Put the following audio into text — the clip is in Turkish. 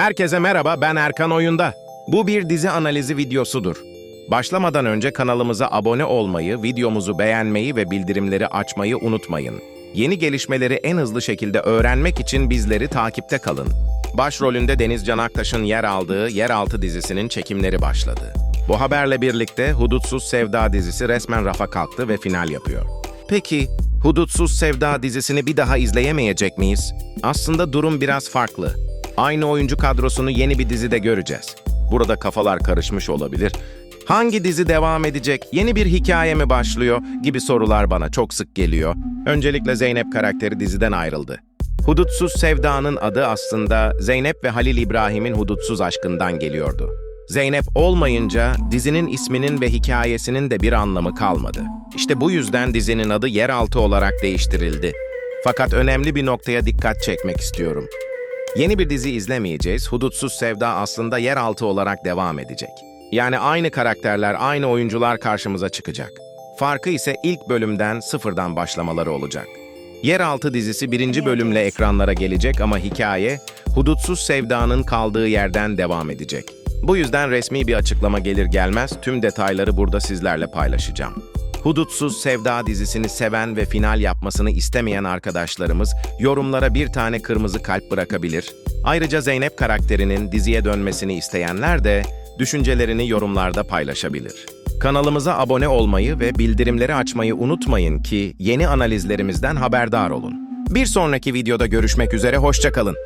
Herkese merhaba, ben Erkan Oyunda. Bu bir dizi analizi videosudur. Başlamadan önce kanalımıza abone olmayı, videomuzu beğenmeyi ve bildirimleri açmayı unutmayın. Yeni gelişmeleri en hızlı şekilde öğrenmek için bizleri takipte kalın. Başrolünde Deniz Can Aktaş'ın yer aldığı Yeraltı dizisinin çekimleri başladı. Bu haberle birlikte Hudutsuz Sevda dizisi resmen rafa kalktı ve final yapıyor. Peki, Hudutsuz Sevda dizisini bir daha izleyemeyecek miyiz? Aslında durum biraz farklı. Aynı oyuncu kadrosunu yeni bir dizide göreceğiz. Burada kafalar karışmış olabilir. Hangi dizi devam edecek, yeni bir hikaye mi başlıyor gibi sorular bana çok sık geliyor. Öncelikle Zeynep karakteri diziden ayrıldı. Hudutsuz Sevda'nın adı aslında Zeynep ve Halil İbrahim'in hudutsuz aşkından geliyordu. Zeynep olmayınca dizinin isminin ve hikayesinin de bir anlamı kalmadı. İşte bu yüzden dizinin adı Yeraltı olarak değiştirildi. Fakat önemli bir noktaya dikkat çekmek istiyorum. Yeni bir dizi izlemeyeceğiz. Hudutsuz Sevda aslında yeraltı olarak devam edecek. Yani aynı karakterler, aynı oyuncular karşımıza çıkacak. Farkı ise ilk bölümden sıfırdan başlamaları olacak. Yeraltı dizisi birinci bölümle ekranlara gelecek ama hikaye, Hudutsuz Sevda'nın kaldığı yerden devam edecek. Bu yüzden resmi bir açıklama gelir gelmez tüm detayları burada sizlerle paylaşacağım. Hudutsuz Sevda dizisini seven ve final yapmasını istemeyen arkadaşlarımız yorumlara bir tane kırmızı kalp bırakabilir. Ayrıca Zeynep karakterinin diziye dönmesini isteyenler de düşüncelerini yorumlarda paylaşabilir. Kanalımıza abone olmayı ve bildirimleri açmayı unutmayın ki yeni analizlerimizden haberdar olun. Bir sonraki videoda görüşmek üzere, hoşçakalın.